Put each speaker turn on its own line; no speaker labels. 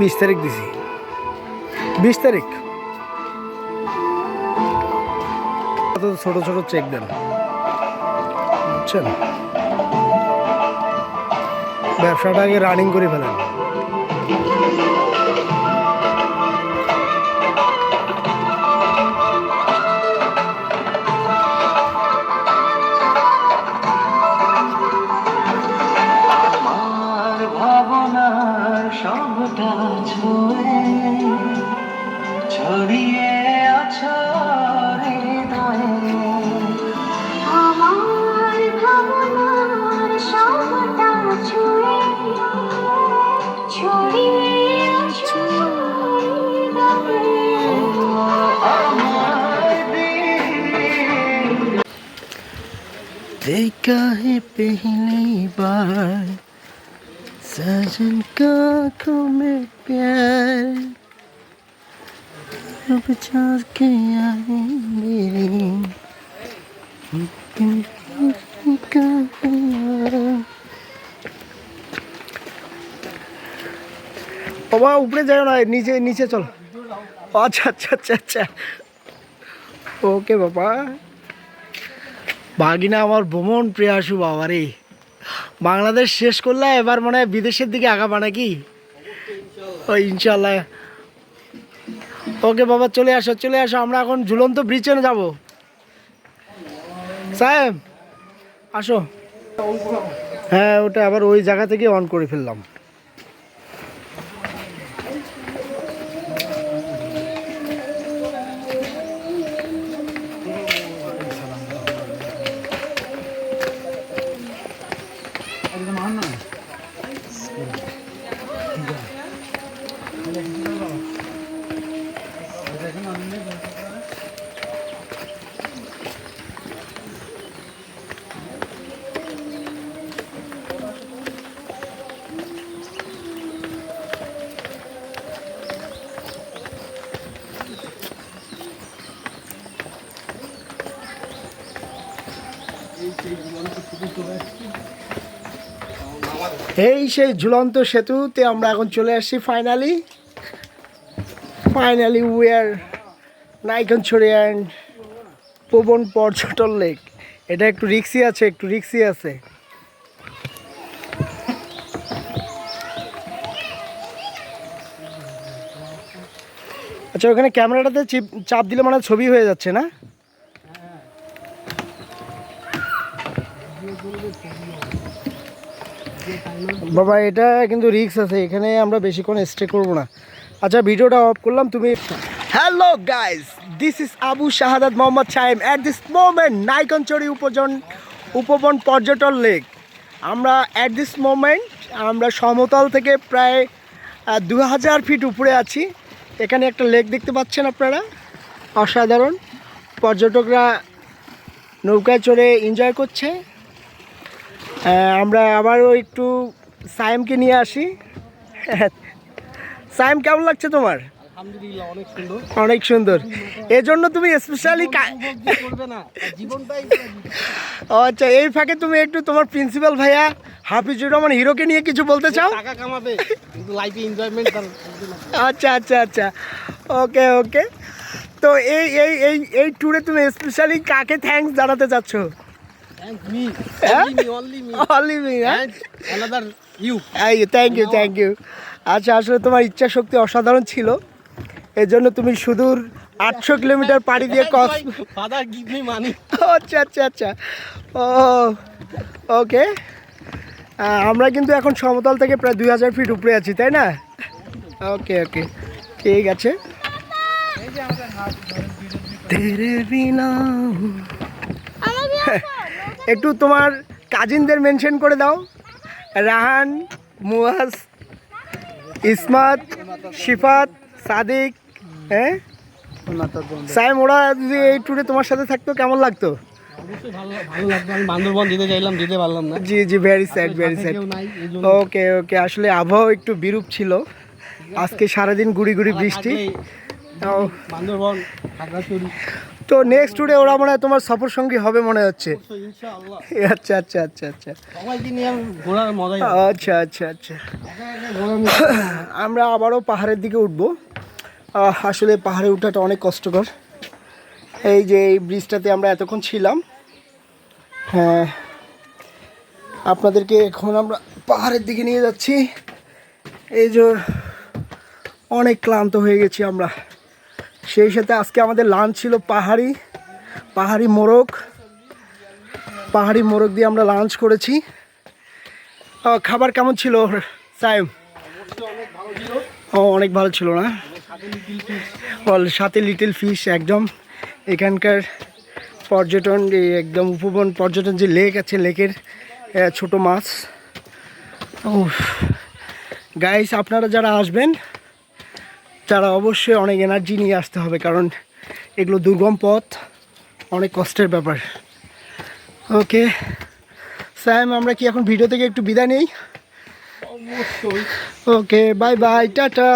বিশ তারিখ দিছি। বিশ তারিখ। ছোট ছোট চেক দেন। বুঝছেন? ব্যবসাটা আগে রানিং করে ফেলেন।
ছুঁয়ে ছড়িয়ে আছো হৃদয়ে
আমার ভাবনার সবটা ছুঁয়ে ছড়িয়ে আছো
सजन का आंखों में प्यार अब चार के आए मेरी বাবা উপরে যাও না নিচে নিচে চল আচ্ছা আচ্ছা আচ্ছা আচ্ছা ওকে বাবা বাগিনা আমার ভ্রমণ প্রিয়াসু বাবা রে বাংলাদেশ শেষ করলে এবার মনে হয় বিদেশের দিকে আগাবা নাকি? ওই ইনশাল্লাহ ওকে বাবা, চলে আসো চলে আসো, আমরা এখন ঝুলন্ত ব্রিজে যাব। সাহেব, আসো। হ্যাঁ ওটা আবার ওই জায়গা থেকে অন করে ফেললাম। এই সেই ঝুলন্ত সেতুতে আমরা এখন চলে আসছি finally finally we are Naikongchhari and Pabon পর্যটন লেক এটা একটু রিক্সি আছে, একটু রিক্সি আছে। আচ্ছা ওখানে ক্যামেরাটাতে চাপ দিলে মানে ছবি হয়ে যাচ্ছে না? বাবা, এটা কিন্তু রিক্স আছে, এখানে আমরা বেশিক্ষণ স্টে করব না। আচ্ছা ভিডিওটা অফ করলাম, তুমি hello guys this is Abu Shahadat Mohammad সাহেব অ্যাট দিস মোমেন্ট নাইকনচড়ি উপজন উপবন পর্যটন লেক আমরা অ্যাট দিস মোমেন্ট আমরা সমতল থেকে প্রায় দু হাজার ফিট উপরে আছি। এখানে একটা লেক দেখতে পাচ্ছেন আপনারা। অসাধারণ। পর্যটকরা নৌকায় চড়ে এনজয় করছে। আমরা আবারও একটু সায়েমকে নিয়ে আসি। সায়েম কেমন লাগছে তোমার?
অনেক সুন্দর।
এজন্য তুমি স্পেশালি আচ্ছা এই ফাঁকে তুমি একটু তোমার প্রিন্সিপাল ভাইয়া হাফিজুর রহমান হিরোকে নিয়ে কিছু বলতে চাও? আচ্ছা আচ্ছা আচ্ছা। ওকে ওকে। তো এই এই এই এই ট্যুরে তুমি স্পেশালি কাকে থ্যাঙ্কস জানাতে চাচ্ছ? হ্যাঁ?
Only me only me
only me হ্যাঁ
and another you
thank you thank you আচ্ছা আসলে তোমার ইচ্ছা শক্তি অসাধারণ ছিল। এর জন্য তুমি সুদূর আটশো কিলোমিটার পাড়ি দিয়ে
গিভ
আচ্ছা আচ্ছা আচ্ছা। ও ওকে। আমরা কিন্তু এখন সমতল থেকে প্রায় দুই হাজার ফিট উপরে আছি তাই না? ওকে ওকে। ঠিক আছে। তেরে বিনা। একটু তোমার কাজিনদের মেনশন করে দাও। রাহান মুয়াজ ইসমাত শিফাত সাদিক হ্যাঁ? সাইম ওরা যদি এই ট্যুরে তোমার সাথে থাকতো কেমন লাগতো? জি জি
very sad very sad
okay okay আসলে আবহাওয়া একটু বিরূপ ছিল। আজকে সারাদিন গুড়ি গুড়ি বৃষ্টি।
বান্দরবন
তো নেক্সট টুডে ওরা মনে হয় তোমার সফর সঙ্গী হবে মনে হচ্ছে। আচ্ছা আচ্ছা আচ্ছা আচ্ছা। আচ্ছা আচ্ছা আচ্ছা। আমরা আবারও পাহাড়ের দিকে উঠবো। আসলে পাহাড়ে উঠাটা অনেক কষ্টকর। এই যে এই ব্রিজটাতে আমরা এতক্ষণ ছিলাম। হ্যাঁ আপনাদেরকে এখন আমরা পাহাড়ের দিকে নিয়ে যাচ্ছি। এই যে অনেক ক্লান্ত হয়ে গেছি আমরা। সেই সাথে আজকে আমাদের লাঞ্চ ছিল পাহাড়ি পাহাড়ি মোরগ। পাহাড়ি মোরগ দিয়ে আমরা লাঞ্চ করেছি। খাবার কেমন ছিল সাইম ও, অনেক ভালো ছিল না? বল সাথে লিটল ফিশ একদম। এখানকার পর্যটন একদম উপবন পর্যটন যে লেক আছে লেকের ছোট মাছ। ও গাইস আপনারা যারা আসবেন তারা অবশ্যই অনেক এনার্জি নিয়ে আসতে হবে কারণ এগুলো দুর্গম পথ অনেক কষ্টের ব্যাপার। ওকে স্যাম আমরা কি এখন ভিডিও থেকে একটু বিদায় নেই? Okay bye bye tata.